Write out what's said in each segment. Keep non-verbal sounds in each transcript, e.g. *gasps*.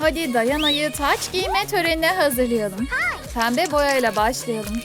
Hadi Dayana'yı taç giyme törenine hazırlayalım. Pembe boyayla başlayalım.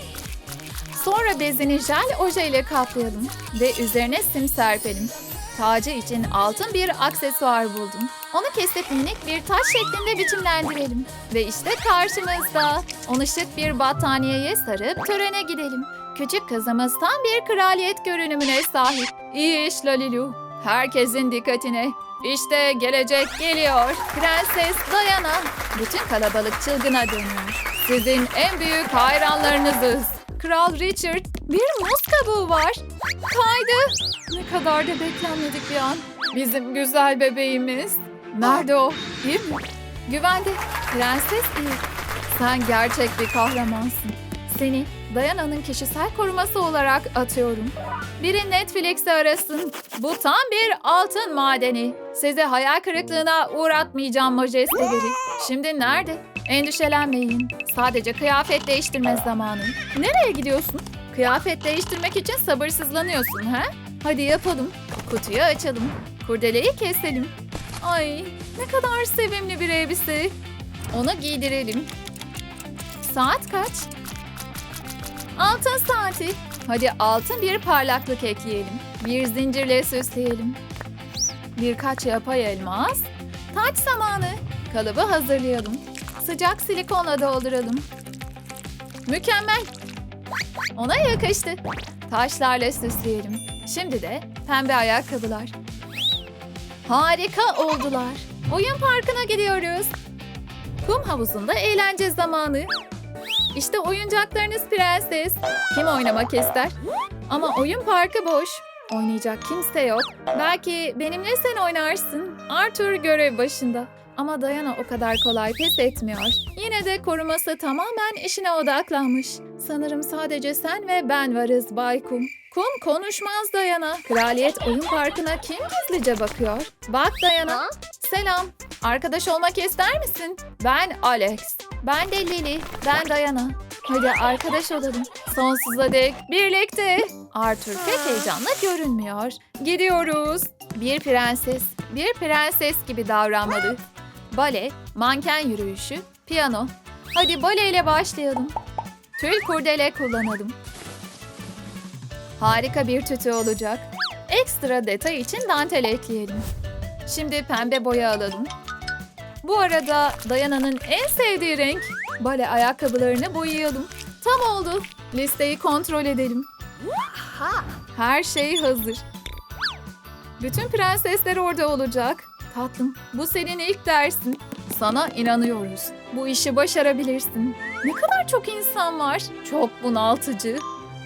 Sonra bezini jel oje ile kaplayalım ve üzerine sim serpelim. Tacı için altın bir aksesuar buldum. Onu kesip minik bir taş şeklinde biçimlendirelim. Ve işte karşımızda. Onu şık bir battaniyeye sarıp törene gidelim. Küçük kızımız tam bir kraliyet görünümüne sahip. İyi iş Lalilu. Herkesin dikkatine. İşte gelecek geliyor. Prenses Diana. Bütün kalabalık çılgına dönüyor. Sizin en büyük hayranlarınızız. Kral Richard. Bir muz kabuğu var. Kaydı. Ne kadar da beklenmedik bir an. Bizim güzel bebeğimiz. Nerede o? İyi mi? Güvende. Prenses iyi. Sen gerçek bir kahramansın. Seni Dayana'nın kişisel koruması olarak atıyorum. Biri Netflix'i arasın. Bu tam bir altın madeni. Sizi hayal kırıklığına uğratmayacağım majesteleri. Şimdi nerede? Endişelenmeyin. Sadece kıyafet değiştirme zamanı. Nereye gidiyorsun? Kıyafet değiştirmek için sabırsızlanıyorsun ha? Hadi yapalım. Kutuyu açalım. Kurdeleyi keselim. Ay ne kadar sevimli bir elbise. Onu giydirelim. Saat kaç? Altın saati. Hadi altın bir parlaklık ekleyelim. Bir zincirle süsleyelim. Birkaç yapay elmas. Taç zamanı. Kalıbı hazırlayalım. Sıcak silikonla dolduralım. Mükemmel. Ona yakıştı. Taşlarla süsleyelim. Şimdi de pembe ayakkabılar. Harika oldular. Oyun parkına gidiyoruz. Kum havuzunda eğlence zamanı. İşte oyuncaklarınız prenses. Kim oynamak ister? Ama oyun parkı boş. Oynayacak kimse yok. Belki benimle sen oynarsın. Arthur görev başında. Ama Diana o kadar kolay pes etmiyor. Yine de koruması tamamen işine odaklanmış. Sanırım sadece sen ve ben varız Bay Kum. Konuşmaz Diana. Kraliyet oyun parkına kim gizlice bakıyor? Bak Diana. Selam. Arkadaş olmak ister misin? Ben Alex. Ben de Lily. Ben Diana. Hadi arkadaş olalım. Sonsuza dek birlikte. Arthur pek heyecanlı görünmüyor. Gidiyoruz. Bir prenses, bir prenses gibi davranmalı. Bale, manken yürüyüşü, piyano. Hadi bale ile başlayalım. Tül kurdele kullanalım. Harika bir tütü olacak. Ekstra detay için dantel ekleyelim. Şimdi pembe boya alalım. Bu arada Dayana'nın en sevdiği renk bale ayakkabılarını boyayalım. Tam oldu. Listeyi kontrol edelim. Her şey hazır. Bütün prensesler orada olacak. Tatlım, bu senin ilk dersin. Sana inanıyoruz. Bu işi başarabilirsin. Ne kadar çok insan var. Çok bunaltıcı.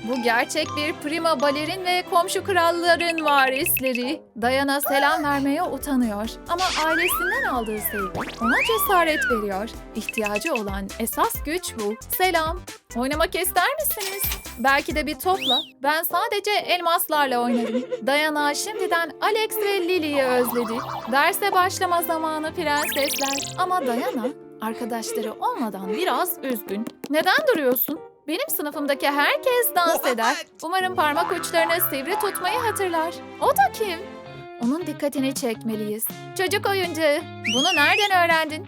Bu gerçek bir prima balerin ve komşu kralların varisleri. Dayana selam vermeye utanıyor. Ama ailesinden aldığı sevgi ona cesaret veriyor. İhtiyacı olan esas güç bu. Selam. Oynamak ister misiniz? Belki de bir topla. Ben sadece elmaslarla oynarım. Dayana şimdiden Alex ve Lily'yi özledi. Derse başlama zamanı prensesler. Ama Dayana arkadaşları olmadan biraz üzgün. Neden duruyorsun? Benim sınıfımdaki herkes dans eder. Umarım parmak uçlarını sivri tutmayı hatırlar. O da kim? Onun dikkatini çekmeliyiz. Çocuk oyuncu. Bunu nereden öğrendin?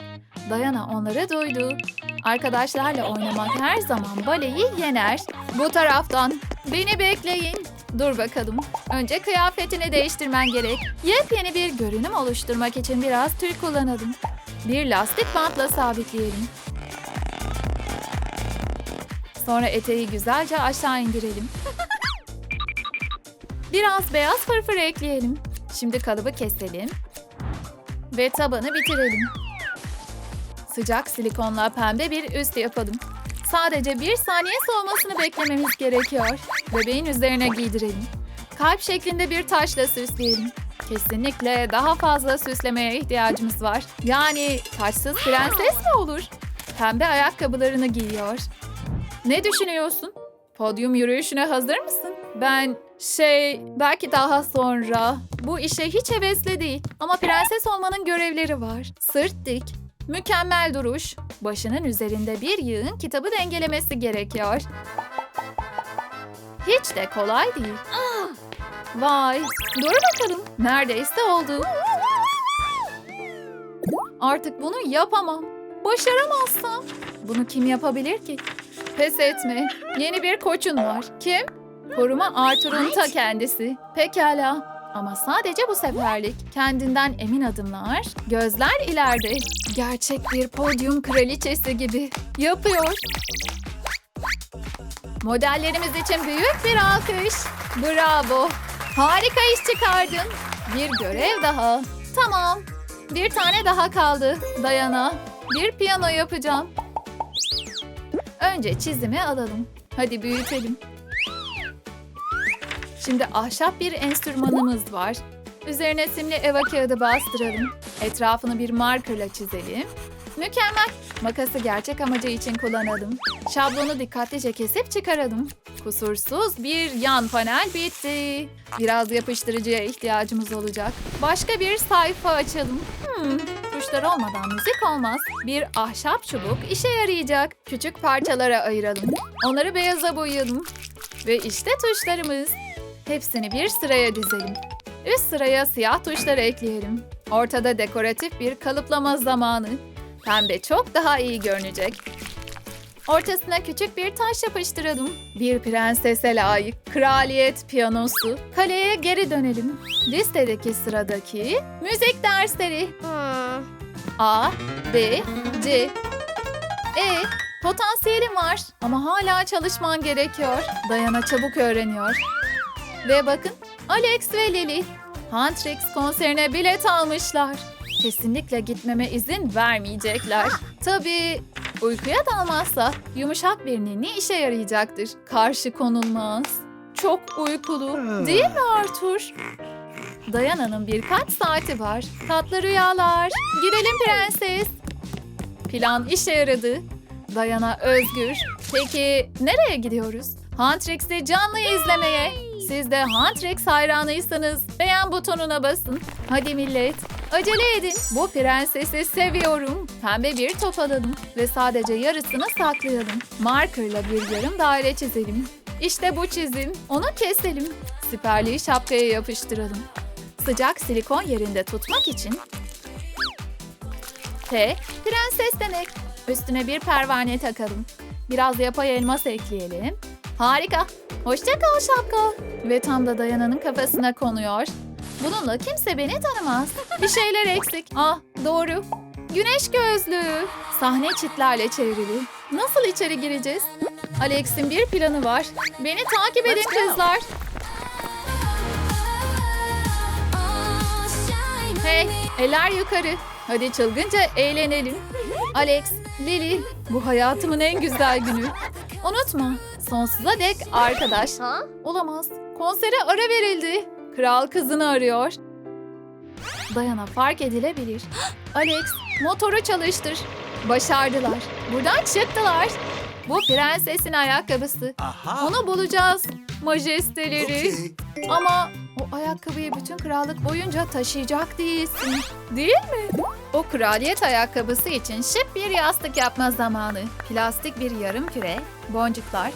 Dayana onları duydu. Arkadaşlarla oynamak her zaman baleyi yener. Bu taraftan. Beni bekleyin. Dur bakalım. Önce kıyafetini değiştirmen gerek. Yepyeni bir görünüm oluşturmak için biraz tül kullanalım. Bir lastik bantla sabitleyelim. Sonra eteği güzelce aşağı indirelim. Biraz beyaz fırfır ekleyelim. Şimdi kalıbı keselim. Ve tabanı bitirelim. Sıcak silikonla pembe bir üst yapalım. Sadece bir saniye soğumasını beklememiz gerekiyor. Bebeğin üzerine giydirelim. Kalp şeklinde bir taşla süsleyelim. Kesinlikle daha fazla süslemeye ihtiyacımız var. Yani taçsız prenses mi olur? Pembe ayakkabılarını giyiyor. Ne düşünüyorsun? Podyum yürüyüşüne hazır mısın? Ben şey belki daha sonra. Bu işe hiç hevesli değil. Ama prenses olmanın görevleri var. Sırt dik, mükemmel duruş, başının üzerinde bir yığın kitabı dengelemesi gerekiyor. Hiç de kolay değil. Vay, dur bakalım. Neredeyse oldu. Artık bunu yapamam. Başaramazsam. Bunu kim yapabilir ki? Pes etme. Yeni bir koçun var. Kim? Koruma Arthur'un ta kendisi. Pekala. Ama sadece bu seferlik. Kendinden emin adımlar, gözler ileride. Gerçek bir podyum kraliçesi gibi. Yapıyor. Modellerimiz için büyük bir alkış. Bravo. Harika iş çıkardın. Bir görev daha. Tamam. Bir tane daha kaldı. Dayana. Bir piyano yapacağım. Önce çizimi alalım. Hadi büyütelim. Şimdi ahşap bir enstrümanımız var. Üzerine simli eva kağıdı bastıralım. Etrafını bir markerla çizelim. Mükemmel. Makası gerçek amacı için kullanalım. Şablonu dikkatlice kesip çıkaralım. Kusursuz bir yan panel bitti. Biraz yapıştırıcıya ihtiyacımız olacak. Başka bir sayfa açalım. Hmm, tuşlar olmadan müzik olmaz. Bir ahşap çubuk işe yarayacak. Küçük parçalara ayıralım. Onları beyaza boyayalım. Ve işte tuşlarımız. Hepsini bir sıraya dizelim. Üst sıraya siyah tuşları ekleyelim. Ortada dekoratif bir kalıplama zamanı. Pembe çok daha iyi görünecek. Ortasına küçük bir taş yapıştıralım. Bir prensese layık kraliyet piyanosu. Kaleye geri dönelim. Listedeki sıradaki müzik dersleri. A, B, C, E. Potansiyelim var ama hala çalışman gerekiyor. Dayana çabuk öğreniyor. Ve bakın Alex ve Lily Huntrix konserine bilet almışlar. Kesinlikle gitmeme izin vermeyecekler. Tabii uykuya dalmazsa yumuşak bir ninni işe yarayacaktır. Karşı konulmaz. Çok uykulu değil mi Arthur? Dayana'nın birkaç saati var. Tatlı rüyalar. Gidelim prenses. Plan işe yaradı. Dayana özgür. Peki nereye gidiyoruz? Huntrix'i canlı izlemeye. Siz de Huntrix hayranıysanız beğen butonuna basın. Hadi millet. Acele edin. Bu prensesi seviyorum. Pembe bir top alalım ve sadece yarısını saklayalım. Markerla bir yarım daire çizelim. İşte bu çizim. Onu keselim. Siperliği şapkaya yapıştıralım. Sıcak silikon yerinde tutmak için T. Prenses demek. Üstüne bir pervane takalım. Biraz yapay elmas ekleyelim. Harika. Hoşça kal şapka. Ve tam da Dayana'nın kafasına konuyor. Bununla kimse beni tanımaz. Bir şeyler eksik. Ah doğru. Güneş gözlüğü. Sahne çitlerle çevrili. Nasıl içeri gireceğiz? Alex'in bir planı var. Beni takip edin kızlar. Hey, eller yukarı. Hadi çılgınca eğlenelim. Alex, Lily, bu hayatımın en güzel günü. Unutma, sonsuza dek arkadaş. Olamaz, konsere ara verildi. Kral kızını arıyor. Dayana fark edilebilir. *gasps* Alex, motoru çalıştır. Başardılar. Buradan çıktılar. Bu prensesin ayakkabısı. Aha. Onu bulacağız. Majesteleri. Okay. Ama o ayakkabıyı bütün krallık boyunca taşıyacak değilsin. Değil mi? O kraliyet ayakkabısı için şık bir yastık yapma zamanı. Plastik bir yarım küre, boncuklar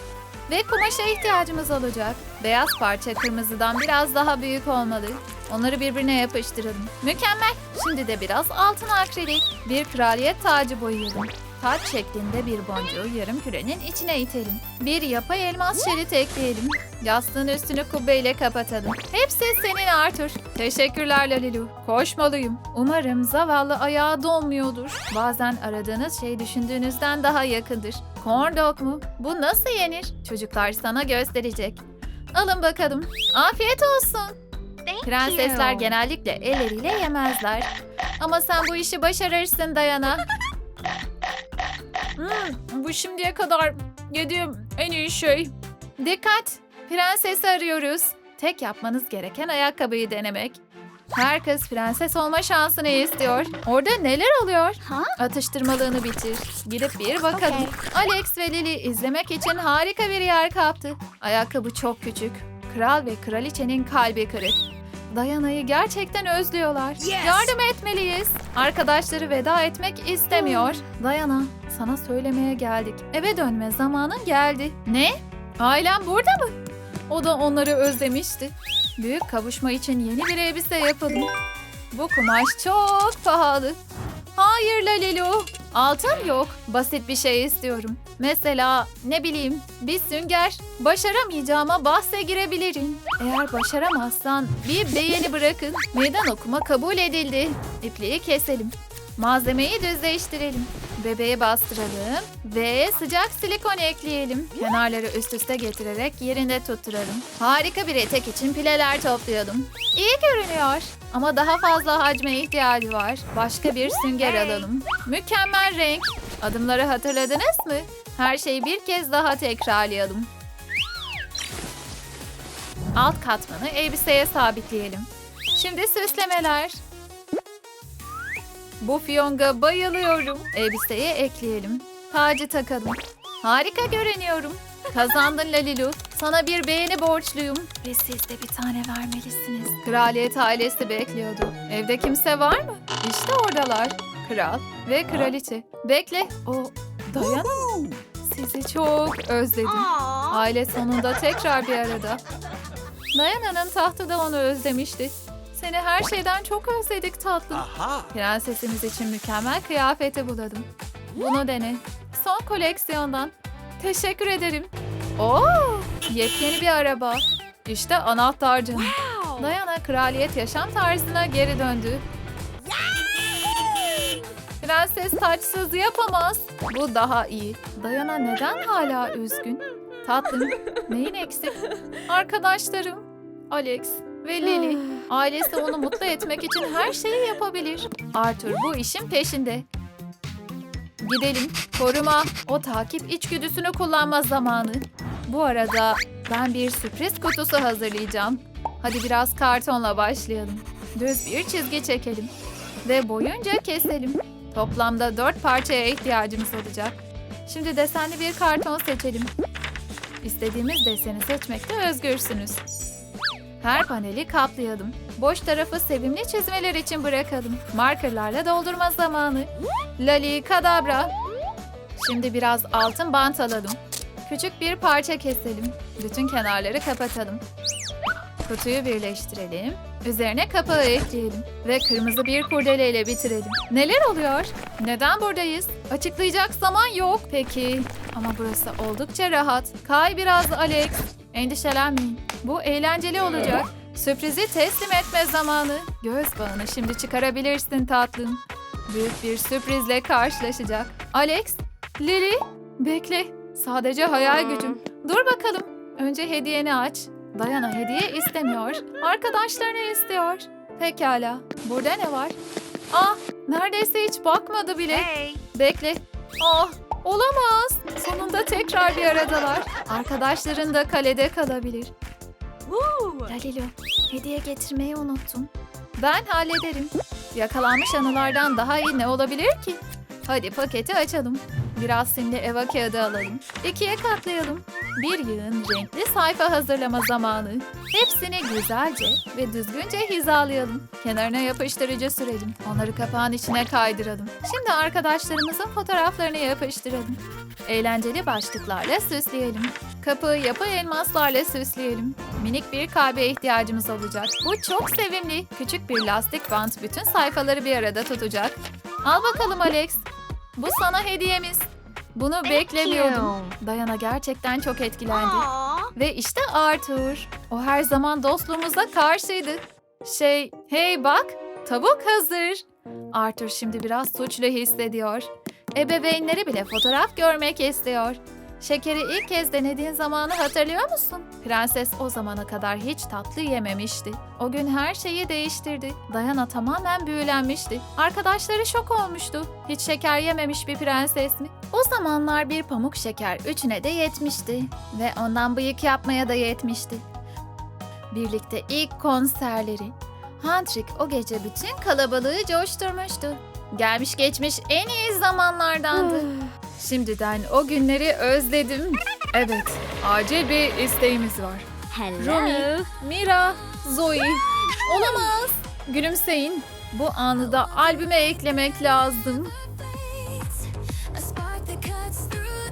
ve kumaşa ihtiyacımız olacak. Beyaz parça kırmızıdan biraz daha büyük olmalı. Onları birbirine yapıştıralım. Mükemmel. Şimdi de biraz altın akrilik. Bir kraliyet tacı boyayalım. Taç şeklinde bir boncuğu yarım kürenin içine itelim. Bir yapay elmas şerit ekleyelim. Yastığın üstünü kubbeyle kapatalım. Hepsi senin Arthur. Teşekkürler Lalilu. Koşmalıyım. Umarım zavallı ayağı donmuyordur. Bazen aradığınız şey düşündüğünüzden daha yakındır. Corn dog mu? Bu nasıl yenir? Çocuklar sana gösterecek. Alın bakalım. Afiyet olsun. Prensesler genellikle elleriyle yemezler. Ama sen bu işi başarırsın Dayana. *laughs* Hmm, bu şimdiye kadar yediğim en iyi şey. Dikkat! Prensesi arıyoruz. Tek yapmanız gereken ayakkabıyı denemek. Herkes prenses olma şansını istiyor. Orada neler oluyor? Atıştırmalığını bitir. Gidip bir bakalım. Alex ve Lily izlemek için harika bir yer kaptı. Ayakkabı çok küçük. Kral ve kraliçenin kalbi kırık. Dayana'yı gerçekten özlüyorlar. Yes! Yardım etmeliyiz. Arkadaşları veda etmek istemiyor. Dayana, sana söylemeye geldik. Eve dönme zamanın geldi. Ne? Ailem burada mı? O da onları özlemişti. Büyük kavuşma için yeni bir elbise yapalım. Bu kumaş çok pahalı. Hayır Lalilu. Altın yok. Basit bir şey istiyorum. Mesela ne bileyim bir sünger. Başaramayacağıma bahse girebilirim. Eğer başaramazsan bir beğeni bırakın. Meydan okuma kabul edildi. İpliği keselim. Malzemeyi düzleştirelim. Bebeğe bastıralım ve sıcak silikon ekleyelim. Kenarları üst üste getirerek yerinde tutturalım. Harika bir etek için pileler toplayalım. İyi görünüyor. Ama daha fazla hacme ihtiyacı var. Başka bir sünger alalım. Mükemmel renk. Adımları hatırladınız mı? Her şeyi bir kez daha tekrarlayalım. Alt katmanı elbiseye sabitleyelim. Şimdi süslemeler. Bu fiyonga bayılıyorum. Elbiseye ekleyelim. Tacı takalım. Harika görünüyorum. Kazandın Lalilu. Sana bir beğeni borçluyum. Ve siz de bir tane vermelisiniz. Kraliyet ailesi bekliyordu. Evde kimse var mı? İşte oradalar. Kral ve kraliçe. Bekle. O Dayan. Sizi çok özledim. Aile sonunda tekrar bir arada. Dayana'nın tahtı da onu özlemişti. Seni her şeyden çok özledik tatlım. Aha! Prensesimiz için mükemmel kıyafeti buladım. Bunu dene. Son koleksiyondan. Teşekkür ederim. Oo, yepyeni bir araba. İşte anahtar canım. Diana kraliyet yaşam tarzına geri döndü. Prenses taçsız yapamaz. Bu daha iyi. Diana neden hala üzgün? Tatlım, neyin eksik? Arkadaşlarım, Alex ve Lily. Ailesi onu mutlu etmek için her şeyi yapabilir. Arthur bu işin peşinde. Gidelim. Koruma. O takip içgüdüsünü kullanma zamanı. Bu arada ben bir sürpriz kutusu hazırlayacağım. Hadi biraz kartonla başlayalım. Düz bir çizgi çekelim. Ve boyunca keselim. Toplamda dört parçaya ihtiyacımız olacak. Şimdi desenli bir karton seçelim. İstediğimiz deseni seçmekte özgürsünüz. Her paneli kaplayalım. Boş tarafı sevimli çizmeler için bırakalım. Markerlarla doldurma zamanı. Lali kadabra. Şimdi biraz altın bant alalım. Küçük bir parça keselim. Bütün kenarları kapatalım. Kutuyu birleştirelim. Üzerine kapağı ekleyelim. Ve kırmızı bir kurdeleyle bitirelim. Neler oluyor? Neden buradayız? Açıklayacak zaman yok. Peki. Ama burası oldukça rahat. Kay biraz Alex. Endişelenmeyin. Bu eğlenceli olacak. Sürprizi teslim etme zamanı. Göz bağını şimdi çıkarabilirsin tatlım. Büyük bir sürprizle karşılaşacak. Alex, Lily, bekle. Sadece hayal gücüm. Dur bakalım. Önce hediyeni aç. Dayana hediye istemiyor. Arkadaşlarını istiyor. Pekala. Burada ne var? Ah, neredeyse hiç bakmadı bile. Bekle. Ah, olamaz. Sonunda tekrar bir aradalar. Arkadaşların da kalede kalabilir. Lalilu, hediye getirmeyi unuttum. Ben hallederim. Yakalanmış anılardan daha iyi ne olabilir ki? Hadi paketi açalım. Biraz simli eva kağıdı alalım. İkiye katlayalım. Bir yığın renkli sayfa hazırlama zamanı. Hepsini güzelce ve düzgünce hizalayalım. Kenarına yapıştırıcı sürelim. Onları kapağın içine kaydıralım. Şimdi arkadaşlarımızın fotoğraflarını yapıştıralım. Eğlenceli başlıklarla süsleyelim. Kapıyı yapı elmaslarla süsleyelim. Minik bir kalbe ihtiyacımız olacak. Bu çok sevimli. Küçük bir lastik bant bütün sayfaları bir arada tutacak. Al bakalım Alex. Bu sana hediyemiz. Bunu beklemiyordum. Dayana gerçekten çok etkilendi. Ve işte Arthur. O her zaman dostluğumuza karşıydı. Şey, hey bak, tavuk hazır. Arthur şimdi biraz suçlu hissediyor. Ebeveynleri bile fotoğraf görmek istiyor. Şekeri ilk kez denediğin zamanı hatırlıyor musun? Prenses o zamana kadar hiç tatlı yememişti. O gün her şeyi değiştirdi. Dayana tamamen büyülenmişti. Arkadaşları şok olmuştu. Hiç şeker yememiş bir prenses mi? O zamanlar bir pamuk şeker üçüne de yetmişti. Ve ondan bıyık yapmaya da yetmişti. Birlikte ilk konserleri. Handrik o gece bütün kalabalığı coşturmuştu. Gelmiş geçmiş en iyi zamanlardandı. Şimdiden o günleri özledim. Evet, acil bir isteğimiz var. Romy, Mira, Zoe. Olamaz. Gülümseyin. Bu anı da albüme eklemek lazım.